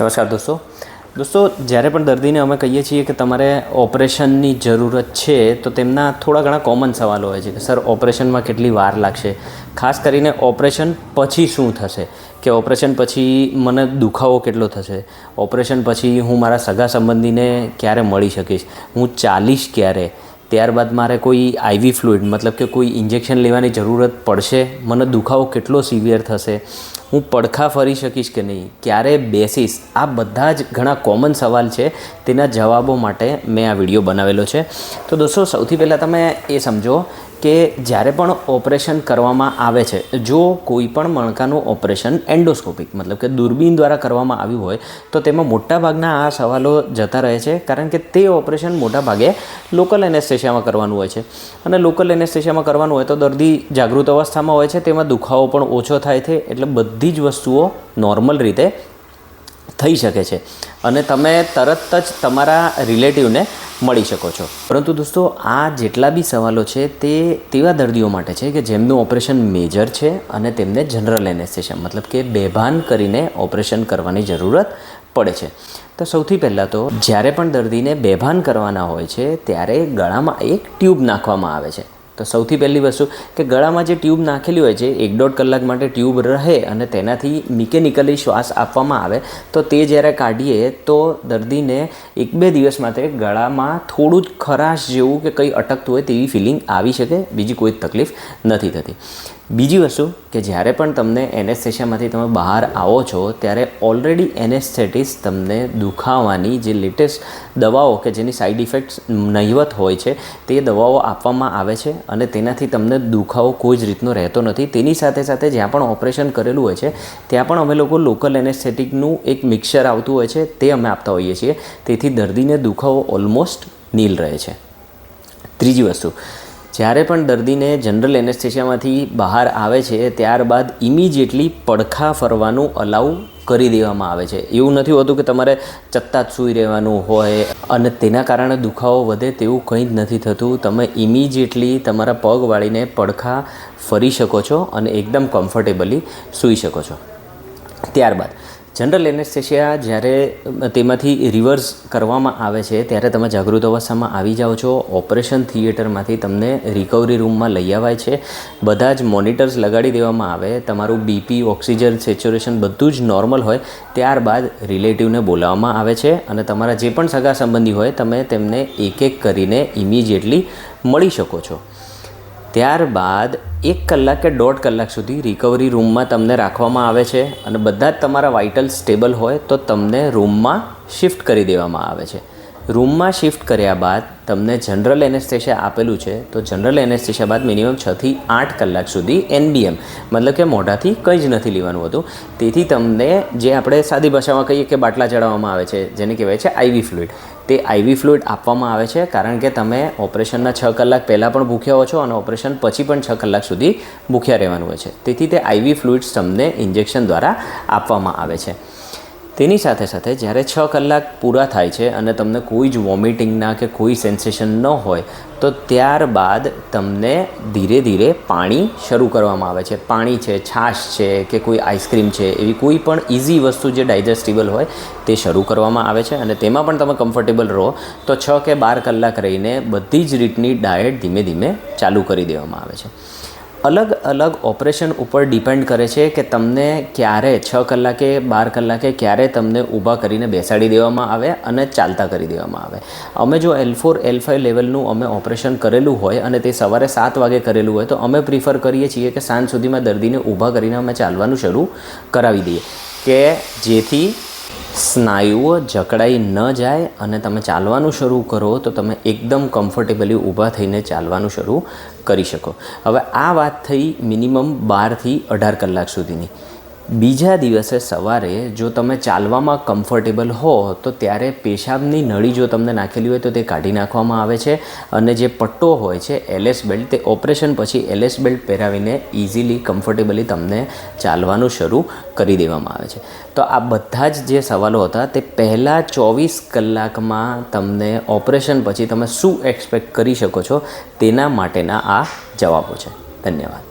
નમસ્કાર દોસ્તો. દોસ્તો, જ્યારે પણ દર્દીને અમે કહીએ છીએ કે તમારે ઓપરેશનની જરૂરત છે, તો તેમના થોડા ઘણા કોમન સવાલો હોય છે કે, સર, ઓપરેશનમાં કેટલી વાર લાગશે? ખાસ કરીને ઓપરેશન પછી શું થશે? કે ઓપરેશન પછી મને દુખાવો કેટલો થશે? ઓપરેશન પછી હું મારા સગા સંબંધીને ક્યારે મળી શકીશ? હું ચાલીશ ક્યારે? ત્યારબાદ મારે કોઈ આઈવી ફ્લુઇડ મતલબ કે કોઈ ઇન્જેક્શન લેવાની જરૂરત પડશે? મને દુખાવો કેટલો સિવિયર થશે? હું પડખા ફરી શકીશ કે નહીં? ક્યારે બેસીશ? આ બધા જ ઘણા કોમન સવાલ છે. તેના જવાબો માટે મેં આ વીડિયો બનાવેલો છે. તો દોસ્તો, સૌથી પહેલાં તમે એ સમજો કે જ્યારે પણ ઓપરેશન કરવામાં આવે છે, જો કોઈ પણ મણકાનું ઓપરેશન એન્ડોસ્કોપિક, મતલબ કે દૂરબીન દ્વારા કરવામાં આવ્યું હોય, તો તેમાં મોટાભાગના આ સવાલો જતા રહે છે, કારણ કે તે ઓપરેશન મોટાભાગે લોકલ એનેસ્થેશિયામાં કરવાનું હોય છે. અને લોકલ એનેસ્થેશિયામાં કરવાનું હોય તો દર્દી જાગૃત અવસ્થામાં હોય છે, તેમાં દુખાવો પણ ઓછો થાય છે, એટલે બધી જ વસ્તુઓ નોર્મલ રીતે થઈ શકે છે. અને તમે તરત જ તમારા રિલેટિવને મળી શકો છો. પરંતુ દોસ્તો, આ જેટલા બી સવાલો છે તે તેવા દર્દીઓ માટે છે કે જેમનું ઓપરેશન મેજર છે અને તેમને જનરલ એનેસ્થેશિયા, મતલબ કે બેભાન કરીને ઓપરેશન કરવાની જરૂરત પડે છે. તો સૌથી પહેલાં તો જ્યારે પણ દર્દીને બેભાન કરવાના હોય છે, ત્યારે ગળામાં એક ટ્યુબ નાખવામાં આવે છે. તો સૌથી પહેલી વસ્તુ કે ગળામાં જે ટ્યુબ નાખેલી હોય છે, એક દોઢ કલાક માટે ટ્યુબ રહે અને તેનાથી મિકેનિકલી શ્વાસ આપવામાં આવે, તો તે જ્યારે કાઢીએ, તો દર્દીને એક બે દિવસ માટે ગળામાં થોડું જ ખરાશ જેવું કે કંઈ અટકતું હોય તેવી ફિલિંગ આવી શકે, બીજી કોઈ તકલીફ નથી થતી. બીજી વસ્તુ કે જ્યારે પણ તમને એનેસ્થેશિયામાંથી તમે બહાર આવો છો, ત્યારે ઓલરેડી એનેસ્થેટિસ તમને દુખાવાની જે લેટેસ્ટ દવાઓ કે જેની સાઈડ ઇફેક્ટ્સ નહીવત હોય છે, તે દવાઓ આપવામાં આવે છે અને તેનાથી તમને દુખાવો કોઈ જ રીતનો રહેતો નથી. તેની સાથે સાથે જ્યાં પણ ઓપરેશન કરેલું હોય છે, ત્યાં પણ અમે લોકો લોકલ એનેસ્થેટિકનું એક મિક્સર આવતું હોય છે, તે અમે આપતા હોઈએ છીએ. તેથી દર્દીને દુખાવો ઓલમોસ્ટ નીલ રહે છે. ત્રીજી વસ્તુ જ્યારે પણ દર્દીને જનરલ એનેસ્થેશિયામાંથી બહાર આવે છે, ત્યારબાદ ઇમિજિએટલી પડખા ફરવાનું અલાઉ કરી દેવામાં આવે છે. એવું નથી હોતું કે તમારે ચત્તા જ સૂઈ રહેવાનું હોય અને તેના કારણે દુખાવો વધે તેવું કંઈ જ નથી થતું. તમે ઇમિજિએટલી તમારા પગ વાળીને પડખા ફરી શકો છો અને એકદમ કમ્ફર્ટેબલી સૂઈ શકો છો. ત્યારબાદ જનરલ એનેસ્થેશિયા જ્યારે તેમાંથી રિવર્સ કરવામાં આવે છે, ત્યારે તમે જાગૃત અવસ્થામાં આવી જાઓ છો. ઓપરેશન થિયેટરમાંથી તમને રિકવરી રૂમમાં લઈ આવાય છે. બધા જ મોનિટર્સ લગાડી દેવામાં આવે. તમારું બીપી, ઓક્સિજન, સેચ્યુરેશન બધું જ નોર્મલ હોય, ત્યારબાદ રિલેટિવને બોલાવવામાં આવે છે અને તમારા જે પણ સગા સંબંધી હોય, તમે તેમને એક એક કરીને ઇમિજિએટલી મળી શકો છો. ત્યારબાદ એક કલાક કે દોઢ કલાક સુધી રિકવરી રૂમમાં તમને રાખવામાં આવે છે અને બધા જ તમારા વાઇટલ સ્ટેબલ હોય તો તમને રૂમમાં શિફ્ટ કરી દેવામાં આવે છે. રૂમમાં શિફ્ટ કર્યા બાદ તમને જનરલ એનેસ્થેશિયા આપેલું છે, તો જનરલ એનેસ્થેશિયા બાદ મિનિમમ છથી આઠ કલાક સુધી એનબીએમ મતલબ કે મોઢાથી કંઈ જ નથી લેવાનું હતું. તેથી તમને જે આપણે સાદી ભાષામાં કહીએ કે બાટલા ચડાવવામાં આવે છે, જેને કહેવાય છે આઈવી ફ્લુઇડ તે આઈવી ફ્લુઇડ આપવામાં આવે છે, કારણ કે તમે ઓપરેશનના છ કલાક પહેલાં પણ ભૂખ્યા હો છો અને ઓપરેશન પછી પણ છ કલાક સુધી ભૂખ્યા રહેવાનું હોય છે. તેથી તે આઈવી ફ્લુઇડ્સ તમને ઇન્જેક્શન દ્વારા આપવામાં આવે છે. તેની સાથે સાથે જ્યારે છ કલાક પૂરા થાય છે અને તમને કોઈ જ વોમિટિંગના કે કોઈ સેન્સેશન ન હોય, તો ત્યારબાદ તમને ધીરે ધીરે પાણી શરૂ કરવામાં આવે છે. પાણી છે, છાશ છે કે કોઈ આઈસ્ક્રીમ છે, એવી કોઈ પણ ઇઝી વસ્તુ જે ડાયજેસ્ટિબલ હોય તે શરૂ કરવામાં આવે છે અને તેમાં પણ તમે કમ્ફર્ટેબલ રહો, તો છ કે બાર કલાક રહીને બધી જ રીતની ડાયટ ધીમે ધીમે ચાલુ કરી દેવામાં આવે છે. અલગ અલગ ઓપરેશન ઉપર ડિપેન્ડ કરે છે કે તમને ક્યારે છ કલાકે, બાર કલાકે ક્યારે તમને ઊભા કરીને બેસાડી દેવામાં આવે અને ચાલતા કરી દેવામાં આવે. અમે જો એલ ફોર એલ ફાઇવ લેવલનું અમે ઓપરેશન કરેલું હોય અને તે સવારે સાત વાગે કરેલું હોય, તો અમે પ્રિફર કરીએ છીએ કે સાંજ સુધીમાં દર્દીને ઊભા કરીને અમે ચાલવાનું શરૂ કરાવી દઈએ. કે જેથી સ્નાયુઓ જકડાઈ ન જાય અને તમે ચાલવાનું શરૂ કરો તો તમે એકદમ કમ્ફર્ટેબલી ઊભા થઈને ચાલવાનું શરૂ કરી શકો. હવે આ વાત થઈ મિનિમમ બારથી અઢાર કલાક સુધીની. બીજા દિવસે સવારે જો તમે ચાલવામાં કમ્ફર્ટેબલ હો, તો ત્યારે પેશાબની નળી જો તમને નાખેલી હોય તો તે કાઢી નાખવામાં આવે છે. અને જે પટ્ટો હોય છે, એલએસ બેલ્ટ, તે ઓપરેશન પછી એલએસ બેલ્ટ પહેરાવીને ઇઝીલી કમ્ફર્ટેબલી તમને ચાલવાનું શરૂ કરી દેવામાં આવે છે. તો આ બધા જ જે સવાલો હતા, તે પહેલાં ચોવીસ કલાકમાં તમને ઓપરેશન પછી તમે શું એક્સપેક્ટ કરી શકો છો, તેના માટેના આ જવાબો છે. ધન્યવાદ.